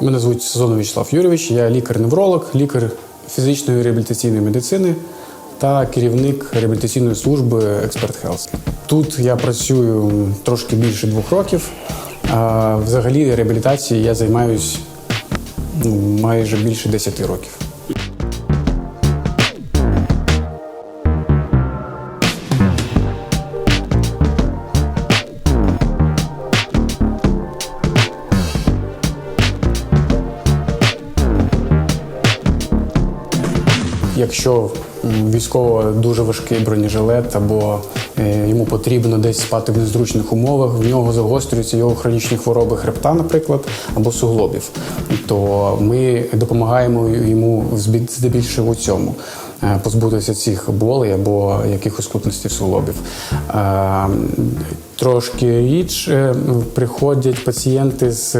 Мене звуть Сезон Вячеслав Юрійович, я лікар-невролог, лікар фізичної реабілітаційної медицини та керівник реабілітаційної служби Expert Health. Тут я працюю трошки більше двох років. Взагалі реабілітацією я займаюся ну, майже більше 10 років. Якщо військово дуже важкий бронежилет або е, йому потрібно десь спати в незручних умовах, в нього загострюються його хронічні хвороби хребта, наприклад, або суглобів, то ми допомагаємо йому здебільшого у цьому. е, Позбутися цих болей або якихось скутностей суглобів. Трошки річ е, приходять пацієнти з,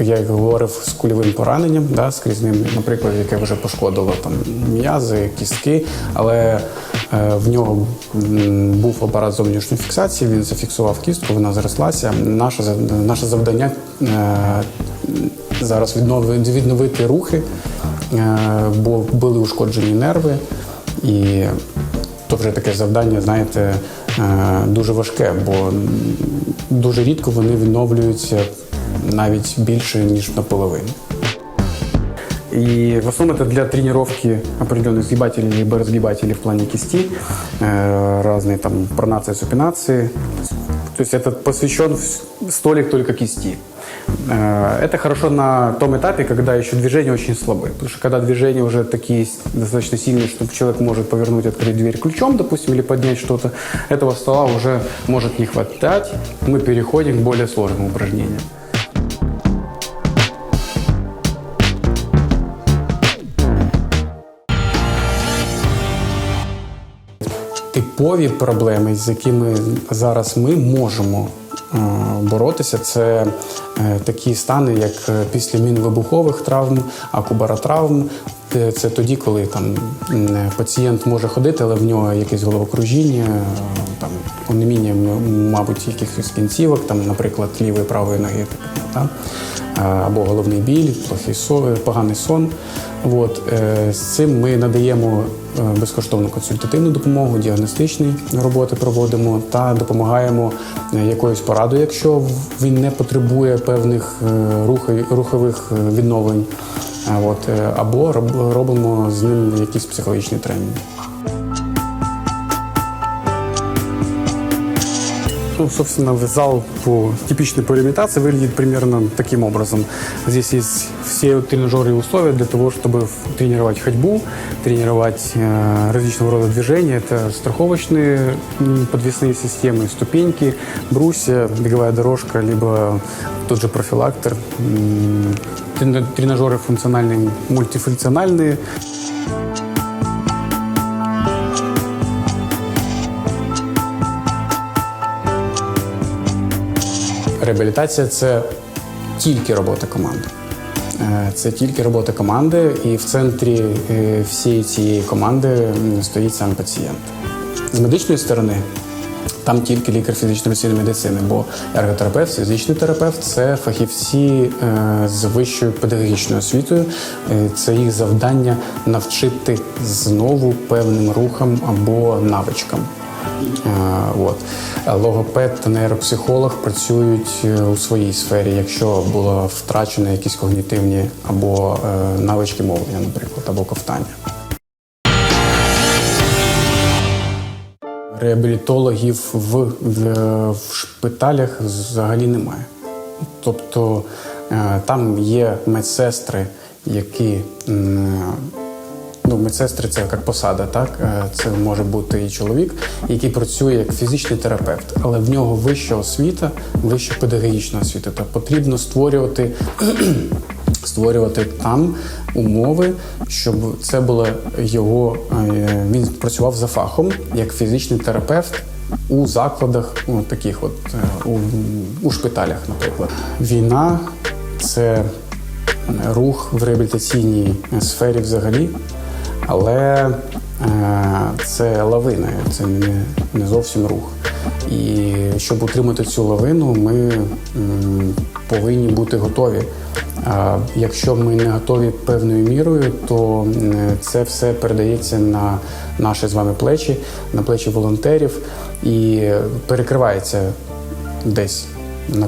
я говорив, з кульовим пораненням, да, скрізним, наприклад, яке вже пошкодило там м'язи, кістки, але е, в нього був апарат зовнішньої фіксації, він зафіксував кістку, вона зрослася. Наше, наше завдання е, зараз відновити, відновити рухи, е, бо були ушкоджені нерви і то вже таке завдання, знаєте, е, дуже важке, бо м, дуже рідко вони відновлюються навіть більше, ніж наполовину. И в основном это для тренировки определенных сгибателей либо разгибателей в плане кисти, э, разные там пронации, супинации. То есть это посвящен в- столик только кисти. Э, Это хорошо на том этапе, когда еще движения очень слабые. Потому что когда движения уже такие с- достаточно сильные, что человек может повернуть, открыть дверь ключом, допустим, или поднять что-то, этого стола уже может не хватать. Мы переходим к более сложным упражнениям. Типові проблеми, з якими зараз ми можемо е, боротися, це е, такі стани, як е, після мінвибухових травм, акубаротравм. Е, Це тоді, коли там пацієнт може ходити, але в нього якесь головокружіння, е, там онеміння, мабуть, якихось кінцівок, там, наприклад, лівої правої ноги, та? Е, або головний біль, плохий сон, поганий сон. От, е, з цим ми надаємо е, безкоштовну консультативну допомогу, діагностичні роботи проводимо та допомагаємо е, якоюсь порадою, якщо він не потребує певних е, рухових е, відновлень. От, е, або робимо з ним якісь психологічні тренінги. Ну, собственно, зал по типичной по ориентации выглядит примерно таким образом. Здесь есть все тренажеры и условия для того, чтобы в- тренировать ходьбу, тренировать э, различного рода движения. Это страховочные м, подвесные системы, ступеньки, брусья, беговая дорожка, либо тот же профилактор, м, трена- тренажеры функциональные, мультифункциональные. Реабілітація це тільки робота команди. Е, Це тільки робота команди, і в центрі е, всієї цієї команди стоїть сам пацієнт. З медичної сторони там тільки лікар фізично-медицинної медицини, бо ерготерапевт, фізичний терапевт це фахівці е, з вищою педагогічною освітою. Це їх завдання навчити знову певним рухам або навичкам. От. Логопед та нейропсихолог працюють е, у своїй сфері, якщо було втрачено якісь когнітивні або е, навички мовлення, наприклад, або ковтання. Реабілітологів в, в, шпиталях взагалі немає. Тобто е, там є медсестри, які ну, медсестри це як посада, так Е, це може бути і чоловік, який працює як фізичний терапевт, але в нього вища освіта, вища педагогічна освіта. Та потрібно створювати. Створювати там умови, щоб це було його. е, Він працював за фахом як фізичний терапевт у закладах, ну, таких, от е, у, у шпиталях, наприклад. Війна це рух в реабілітаційній сфері взагалі, але е, це лавина, це не, зовсім рух. І щоб утримати цю лавину, ми повинні бути готові. А Якщо ми не готові певною мірою, то е, це все передається на наші з вами плечі, на плечі волонтерів і перекривається десь.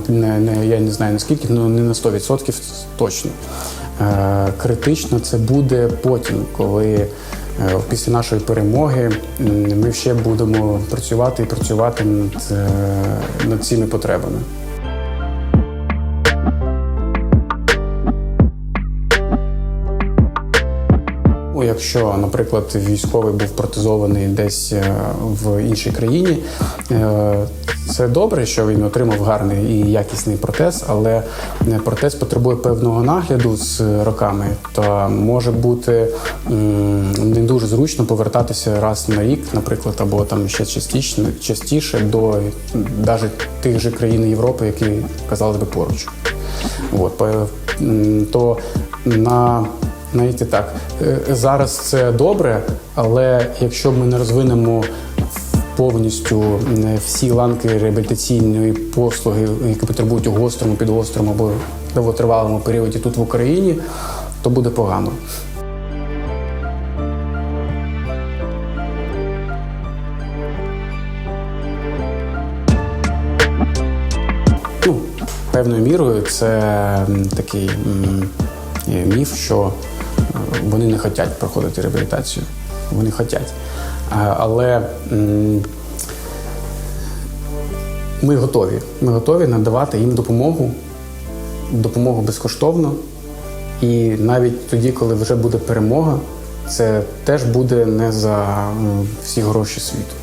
На, я не знаю наскільки, але не на 100% точно. Е, критично це буде потім, коли е, після нашої перемоги ми ще будемо працювати і працювати над, е, над цими потребами. Якщо, наприклад, військовий був протезований десь е, в іншій країні, е, це добре, що він отримав гарний і якісний протез, але е, протез потребує певного нагляду з роками, то може бути не дуже зручно повертатися раз на рік, наприклад, або там ще частіше, частіше до навіть тих же країн Європи, які казалось би поруч. От, то на навіть так, е, зараз це добре, але якщо ми не розвинемо повністю е, всі ланки реабілітаційної послуги, які потребують у гострому, підгострому або довготривалому періоді тут в Україні, то буде погано. Ну, певною мірою це такий е, міф, що вони не хочуть проходити реабілітацію. Вони хочуть. Але ми готові. Ми готові надавати їм допомогу, допомогу безкоштовно. І навіть тоді, коли вже буде перемога, це теж буде не за всі гроші світу.